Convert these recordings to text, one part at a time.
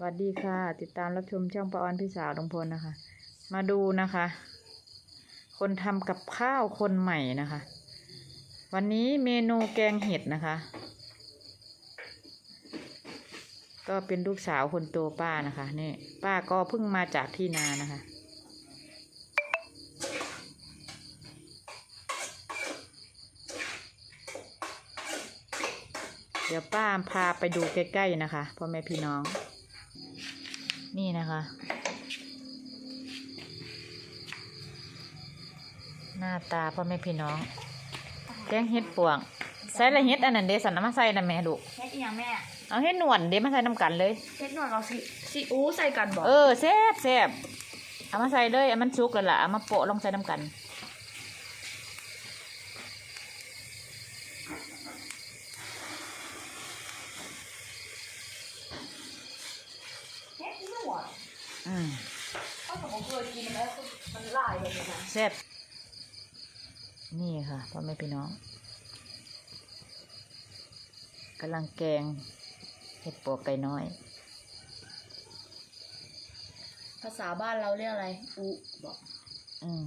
สวัสดีค่ะ ติดตามรับชมช่องปาออนพี่สาวลงพลนะคะ มาดูนะคะ คนทำกับข้าวคนใหม่นะคะ วันนี้เมนูแกงเห็ดนะคะ ก็เป็นลูกสาวคนโตป้านะคะนี่ป้าก็เพิ่งมาจากที่นานะคะเดี๋ยวป้าพาไปดูใกล้ ๆ นะคะพ่อแม่พี่น้อง นี่นะคะ หน้าตาพ่อแม่พี่น้องแกงเห็ดปวงใส่ละเห็ดอันนั้นเดสันน้ำมาใส่นะแม่ลูกเฮ็ดอีหยังแม่เอาเห็ดหนวดเดมาใส่น้ำกันเลยเฮ็ดหนวดเราสิซีอูใส่กันบ่เออแซ่บแซ่บเอามาใส่เลยเอามันสุกแล้วล่ะเอามาโปะลงใส่น้ำกัน เฮ็ดหนวด อืม ก็ผมเคยกินแล้ว มันลายเลยนะแซ่บนี่ค่ะพ่อแม่พี่น้องกำลังแกงเห็ดปวกไก่น้อย ภาษาบ้านเราเรียกอะไรอูบอกอืม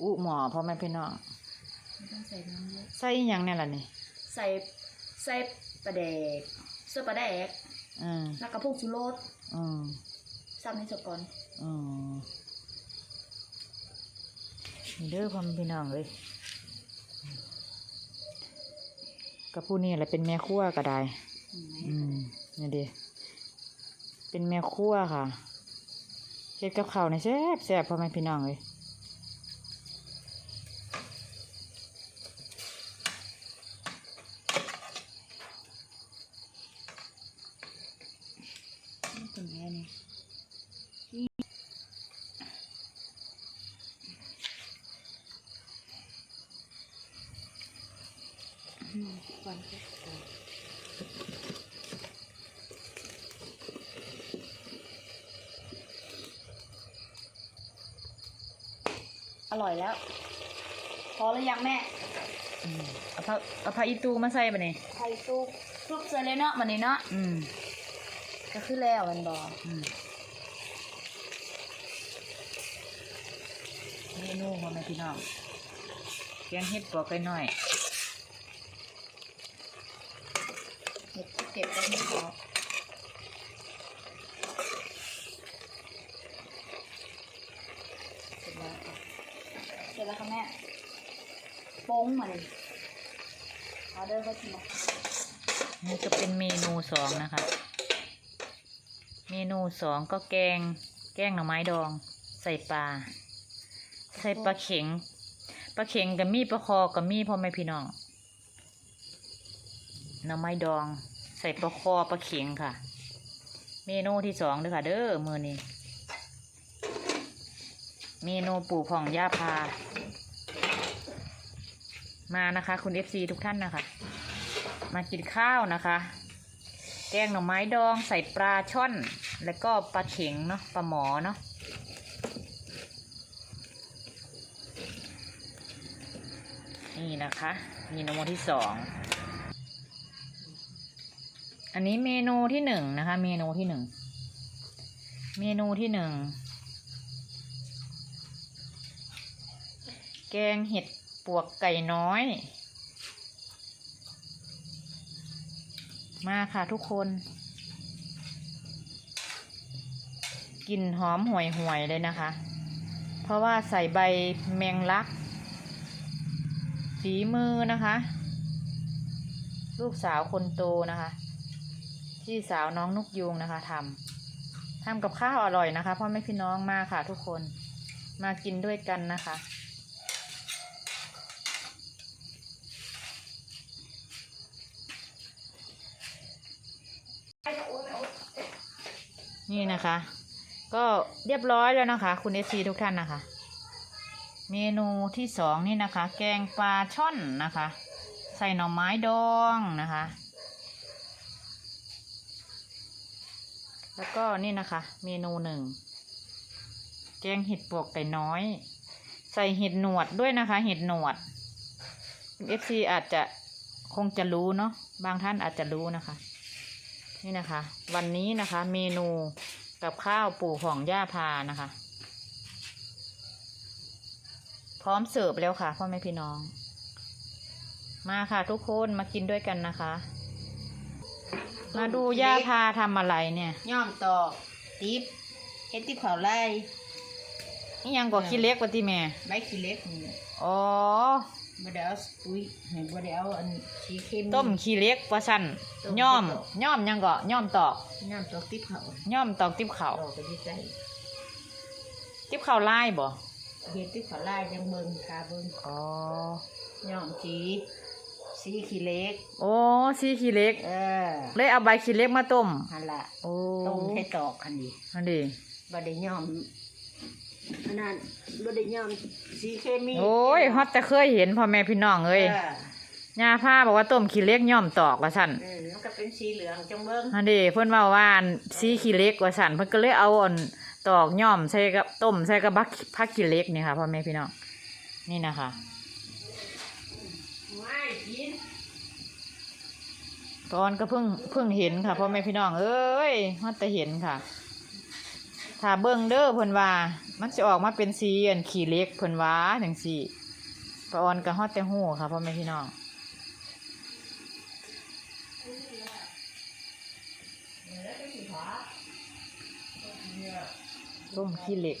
อุหมอพ่อแม่พี่น้องไม่ต้องใส่น้ำเยอะใส่อิหยังเนี่ยล่ะนี่ใส่ใส่ปลาแดกเสื้อปลาแดกอืมแล้วก็พวกชูรสอืมซ้ำให้จบก่อนอืมนี่ เด้อพ่อแม่พี่น้องเลยกับผู้นี้แหละเป็นแม่ครัวก็ได้เห็นไหมอืมนี่ดิเป็นแม่ครัวค่ะเฮ็ดกับข้าวในแซ่บแซ่บพ่อแม่พี่น้องเลย นี่เป็นไงนี่อืม ก่อนก็ก่อนอร่อยแล้ว พอแล้วยังแม่อืมเอาผักเอาผักอีตูมาใส่ปะนี่ไข่ซุปซุปเสร็จเลยเนาะมันนี่เนาะอืมก็คือแล้วมันบอกอืมเมนูพ่อแม่พี่น้องแกงเฮ็ดปลวกไก่น้อย เก็บไว้ให้เขาเสร็จแล้วค่ะเสร็จแล้วค่ะแม่โป้งมาเลยออเดอร์ก็ชิมนี่ก็เป็นเมนูสองนะคะ เมนูสองก็แกง แกงหน่อไม้ดอง ใส่ปลา ใส่ปลาเข็ง ปลาเข็งกับมีปลาคอกับมีพ่อแม่พี่น้องหน่อไม้ดอง ใส่ปลาคอปลาเข็งค่ะ เมนูที่สองเด้อค่ะ เด้อมือนี้ เมนูปูผ่องย่าพา มานะคะ คุณเอฟซีทุกท่านนะคะ มากินข้าวนะคะ แกงหน่อไม้ดองใส่ปลาช่อน แล้วก็ปลาเข็งเนาะปลาหมอเนาะนี่นะคะเมนูที่สอง อันนี้เมนูที่หนึ่งนะคะ เมนูที่หนึ่ง เมนูที่หนึ่ง แกงเห็ดปวกไก่น้อย มาค่ะทุกคน กลิ่นหอมห่วยห่วยๆเลยนะคะ เพราะว่าใส่ใบแมงลัก ฝีมือนะคะ ลูกสาวคนโตนะคะ ที่สาวน้องนุกยูงนะคะทำทำกับข้าวอร่อยนะคะพ่อแม่พี่น้องมาค่ะทุกคนมากินด้วยกันนะคะ นี่นะคะ ก็เรียบร้อยแล้วนะคะ คุณเอซีทุกท่านนะคะ เมนูที่สองนี่นะคะ แกงปลาช่อนนะคะ ใส่หน่อไม้ดองนะคะ แล้วก็นี่นะคะ เมนูหนึ่ง แกงเห็ดปวกไก่น้อย ใส่เห็ดหนวดด้วยนะคะ เห็ดหนวดเอฟซีอาจจะคงจะรู้เนาะบางท่านอาจจะรู้นะคะ นี่นะคะ วันนี้นะคะ เมนูกับข้าวปู่ของย่าพานะคะ พร้อมเสิร์ฟแล้วค่ะพ่อแม่พี่น้อง มาค่ะทุกคนมากินด้วยกันนะคะ มาดูย่าพาทำอะไรเนี่ยย่อมตอกติ๊บเฮ็ดติ๊บเขาไล่นี่ยังก็ขี้เล็กกว่าที่แม่ใบขี้เล็กนี่อ๋อบ่ได้เอาปุ๋ยให้บ่ได้เอาอันสีเข้มต้มขี้เล็กว่าสั่นต้มย่อมขี้เล็กย่อมยังก็ย่อมตอกย่อมตอกติ๊บเขาย่อมตอกติ๊บเขาวตอกไปที่ใจติ๊บเขาวไล่บ่เฮ็ดติ๊บเขาไล่จังเบิ่งคาเบิ่งอ๋อย่อมสี สีขี้เล็ก โอ้ซีขี้เล็ก เออเลยเอาใบขี้เล็กมาต้ม หั่นล่ะโอ้ต้มให้ตอกอันนี้อันดีบ่ได้ย่อมอันนั้นบ่ได้ย่อมสีเคมีโอ้ยฮอตแต่เคยเห็นพ่อแม่พี่น้องเอเอ้ยอย่าพาบอกว่าต้มขี้เล็กย่อมตอกว่าสั่นเออมันก็เป็นสีเหลืองจังเบิ่งอันดีเพิ่นว่าว่าอันซีขี้เล็กว่าสั่นเพิ่นก็เลยเอาอันตอกย่อมใส่กับต้มใส่กับบักผักขี้เล็กนี่ค่ะพ่อแม่พี่น้องนี่นะคะไม่กิน ตอนก็เพิ่งเพิ่งเห็นค่ะพ่อแม่พี่น้องเอ้ยฮอดแต่เห็นค่ะ ถ้าเบิ่งเด้อเพิ่นว่า มันจะออกมาเป็นสีอันขี้เล็กเพิ่นว่าจังซี่ปอนก็ฮอดแต่ฮู้ค่ะพ่อแม่พี่น้องต้มขี้เหล็ก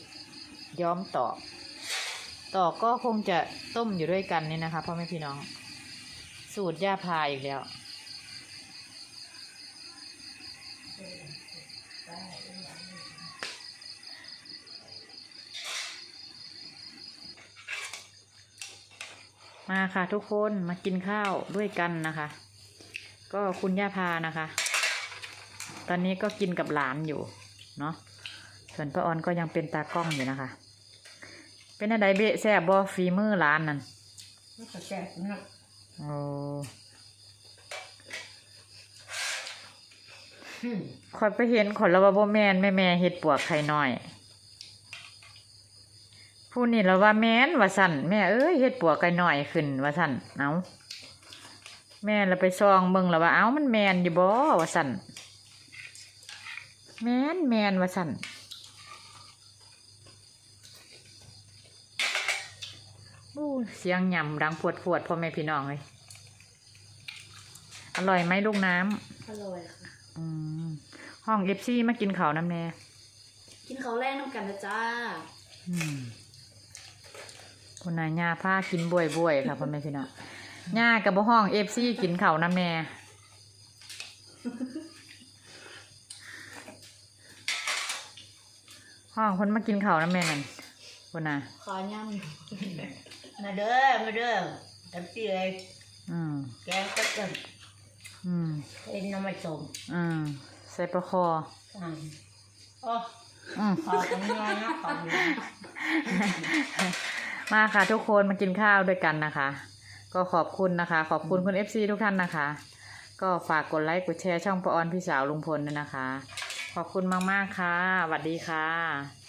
ย้อมตอกตอกก็คงจะต้มอยู่ด้วยกันนี่นะคะพ่อแม่พี่น้อง สูตรย่าพาอีกแล้ว มาค่ะทุกคนมากินข้าวด้วยกันนะคะ ก็คุณย่าพานะคะ ตอนนี้ก็กินกับหลานอยู่ เนาะส่วนป้าออนก็ยังเป็นตากล้องอยู่นะคะ เป็นอะไรเบะแซ่บบอฝีมือหลานนั่นมันก็แซ่บเนาะ โอ้อืมคอยไปเห็นขอนละว่าบ่แมนแม่แม่เฮ็ดปวกไข่น้อย ผู้นี่ละว่าแม่นว่าสั่นแม่เอ้ยเฮ็ดปวกไก่น้อยขึ้นว่าสั่นเอาแม่ละไปซองเบิ่งละว่าเอ้ามันแมนอยู่บ่ว่าสั่นแมนแมนว่าสั่นอู้เสียงหย่ำดังปวดปวดพ่อแม่พี่น้องเลย ร่อยไหมลูกน้ำอร่อยค่ะอืมห้องเอฟซีมากินข้าวน้ำแน่กินข้าวแรกน้ำกันนะจ้า อืมคุณนายย่าพากินบ่วยบ่วยๆค่ะพ่อแม่พี่น้องย่ากับบ่ห้องเอฟซีกินข้าวน้ำแน่ห้องคนมากินข้าวน้ำแม่นั่นคุณน่ะ ขอย่ำมาเด้อมาเด้อตับซี่เลยอืม แกงก็จะ อืมเป็นน้ำมันส้มอืมใส่ประคออ่าโอ้อืม ขอตรงนี้นะขอตรงนี้มาค่ะทุกคนมากินข้าวด้วยกันนะคะ ก็ขอบคุณนะคะ ขอบคุณคุณ FC ทุกท่านนะคะ ก็ฝากกดไลค์กดแชร์ช่องปออนพี่สาวลุงพลด้วยนะคะ ขอบคุณมาก ๆ ค่ะสวัสดีค่ะ